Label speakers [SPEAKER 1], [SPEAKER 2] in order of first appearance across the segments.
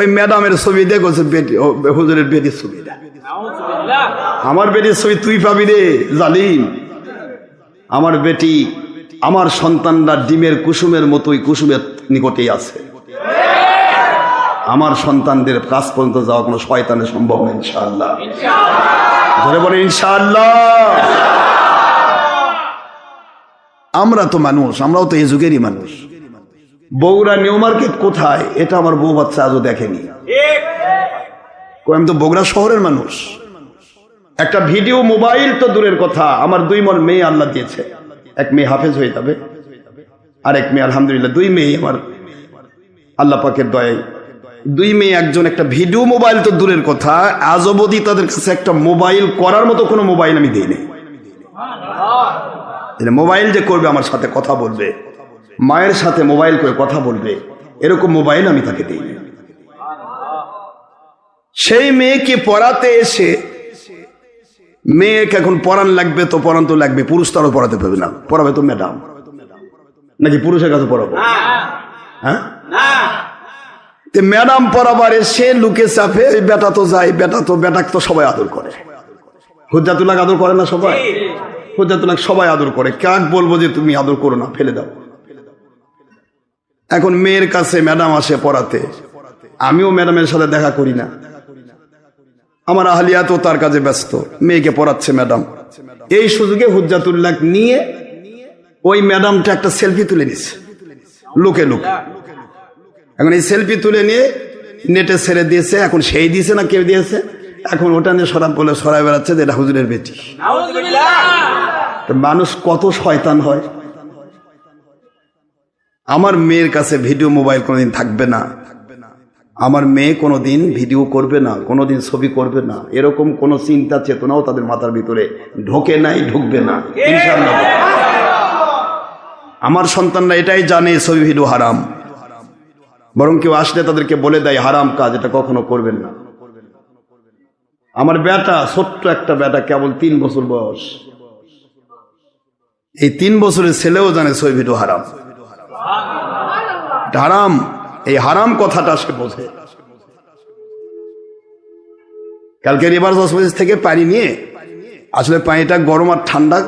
[SPEAKER 1] ওই ম্যাডামের ছবি দেখেছে বেটি হুজুরের বেটির ছবিটা আমার বেটির ছবি তুই পাবি রে, জালিম। আমার বেটি, আমার সন্তানরা ডিমের কুসুমের মতোই কুসুমের নিকটেই আছে। আমার সন্তানদের কাজ পর্যন্ত যাওয়া কোনো শয়তানের সম্ভব না, ইনশাআল্লাহ। ধরে বলে ইনশাআল্লাহ। আমরা তো মানুষ, আমরাও তো এই যুগেরই মানুষ। বগুড়া নিউ মার্কেট কোথায়? এটা আমার বউ বাচ্চা আজও দেখেনি। আমি তো বগুড়া শহরের মানুষ। একটা ভিডিও মোবাইল তো দূরের কথা। আমার দুই মন মেয়ে আল্লাহ দিয়েছে। এক মেয়ে হাফেজ হয়ে যাবে। আর এক মেয়ে, আলহামদুলিল্লাহ, দুই মেয়ে আমার আল্লাহ পাকের দয়ায়। দুই মেয়ে একজন একটা ভিডিও মোবাইল তো দূরের কথা। আজ অবধি তাদের কাছে একটা মোবাইল করার মতো কোনো মোবাইল আমি দিইনি এটা মোবাইল যে করবে, আমার সাথে কথা বলবে। মায়ের সাথে মোবাইল করে কথা বলবে এরকম মোবাইল আমি তাকে দিই। সেই মেয়েকে পড়াতে এসে মেয়েকে এখন পড়ান লাগবে তো পড়ান তো লাগবে পুরুষ তারও পড়াতে পারবে না। পড়াবে তো ম্যাডাম নাকি পুরুষের কাছে পড়াবো? হ্যাঁ? ম্যাডাম পড়াবার এসে লুকে চাপে "এই বেটা তো যায় বেটা তো বেটাক তো সবাই আদর করে। হুজ্জাতুল্লাহ আদর করে না সবাই? হুজ্জাতুল্লাহ সবাই আদর করে। কাক বলব যে তুমি আদর করো না ফেলে দাও। এখন মেয়ের কাছে ম্যাডাম আসে পড়াতে। আমিও ম্যাডামের সাথে দেখা করি না। আমার আহলিয়া তো তার কাজে ব্যস্ত। মেয়েকে পড়াচ্ছে ম্যাডাম। এই সুযোগে হুজ্জাতুল্লাহ নিয়ে ওই ম্যাডামটা একটা সেলফি তুলে নিচ্ছে লুকে লুকে। এখন এই সেলফি তুলে নিয়ে নেটে ছেড়ে দিয়েছে। এখন সেই দিয়েছে না কেউ দিয়েছে? এখন ওটা নিয়ে সরাব বলে সরাই বেড়াচ্ছে যে এটা হুজুরের বেটি। তো মানুষ কত শয়তান হয়। আমার মেয়ের কাছে ভিডিও মোবাইল কোনোদিন থাকবে না। আমার মেয়ে কোনোদিন ভিডিও করবে না, কোনোদিন ছবি করবে না। এরকম কোনো চিন্তা চেতনাও তাদের মাথার ভিতরে ঢোকে নাই, ঢুকবে না। আমার সন্তানরা এটাই জানে, ছবি, ভিডিও হারাম। বরং কেউ আসলে তাদেরকে বলে দেয়, হারাম কাজ, এটা কখনো করবেন না। আমার বেটা, ছোট্ট একটা বেটা, কেবল তিন বছর বয়স। এই তিন বছরের ছেলেও জানে ছবি, ভিডিও হারাম। হারাম, এই হারাম কথাটা সে বোঝে। কালকে রিভার্স হসপিটাল থেকে পানি নিয়ে, আসলে পানিটা গরম আর ঠান্ডা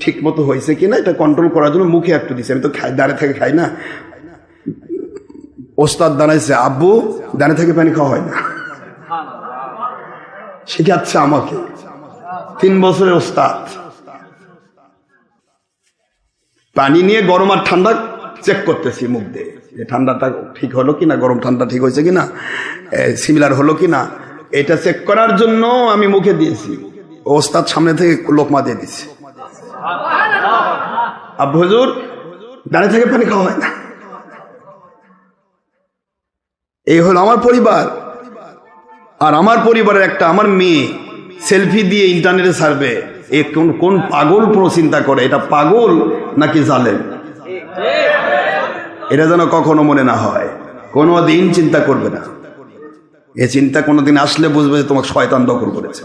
[SPEAKER 1] ঠিক মতো হয়েছে কিনা এটা কন্ট্রোল করার জন্য মুখে একটু দিছে। আমি তো খাই, দাঁড়িয়ে থেকে খাই না। ওস্তাদ দাঁড়াইছে, আব্বু, দাঁড়িয়ে থেকে পানি খাওয়া হয় না। শিখাচ্ছে আমাকে। তিন বছরের ওস্তাদ। পানি নিয়ে গরম আর ঠান্ডা চেক করতেছি মুখ দিয়ে। যে ঠান্ডাটা ঠিক হলো কিনা, গরম ঠান্ডা ঠিক হয়েছে কিনা সিমিলার হলো কিনা, এটা চেক করার জন্য আমি মুখে দিয়েছি। ওস্তাদ সামনে থেকে লোকমা দিয়ে দিচ্ছে আব্বু হুজুর, দাঁড়িয়ে থেকে পানি খাওয়া হয় না। এই হলো আমার পরিবার। আর আমার পরিবারের একটা, আমার মেয়ে সেলফি দিয়ে ইন্টারনেটে ছাড়বে। এ কোন কোন পাগল পুরো চিন্তা করে, এটা পাগল নাকি জালেম? এটা যেন কখনো মনে না হয়। কোনো দিন চিন্তা করবে না। এ চিন্তা কোনোদিন আসলে বুঝবে যে তোমাকে শয়তান দখল করেছে।